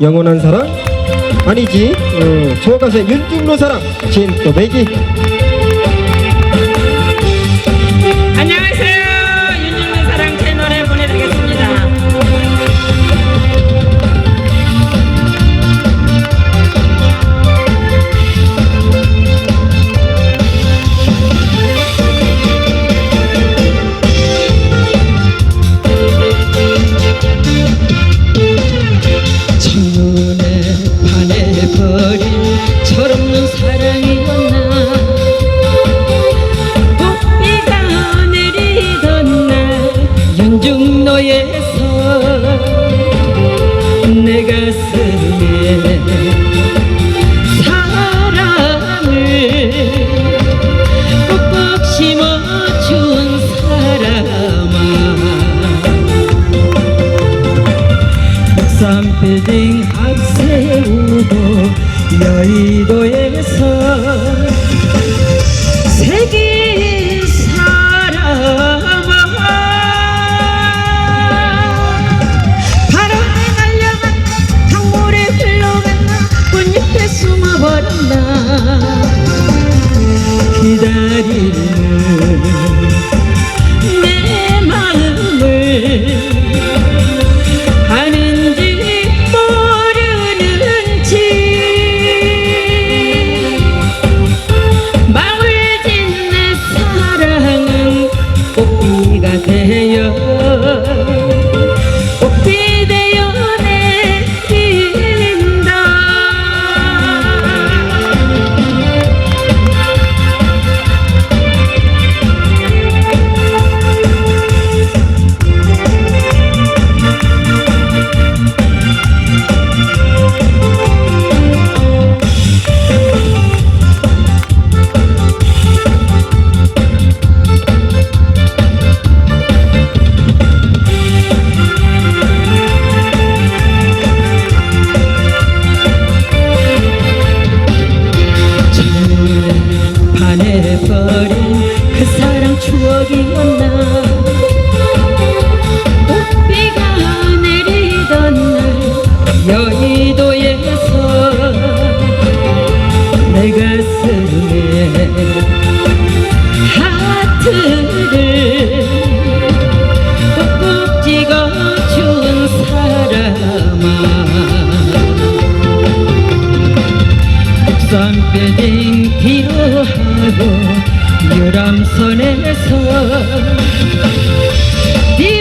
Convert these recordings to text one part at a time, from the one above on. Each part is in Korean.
영원한 사랑? 아니지. 어, 조가수의 윤중로 사랑. 진또배기 쌍빌딩 앞세우고 여의도에서 반해버린 그 사랑 추억이었나? 꽃비가 내리던 날 여의도에서 내 가슴에 하트를 꾹꾹 찍어준 사람아. 쌍배딩 뒤로하고 유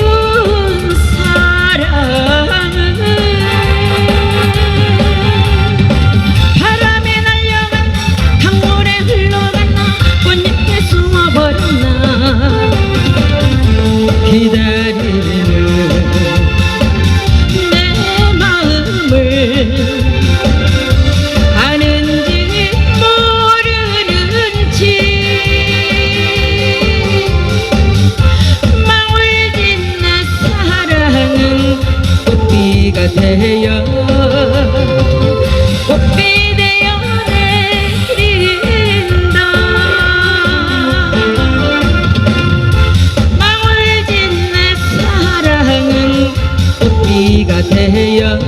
되어 꽃비 되어 내린다. 마을 짓내 사랑은 꽃비가 되어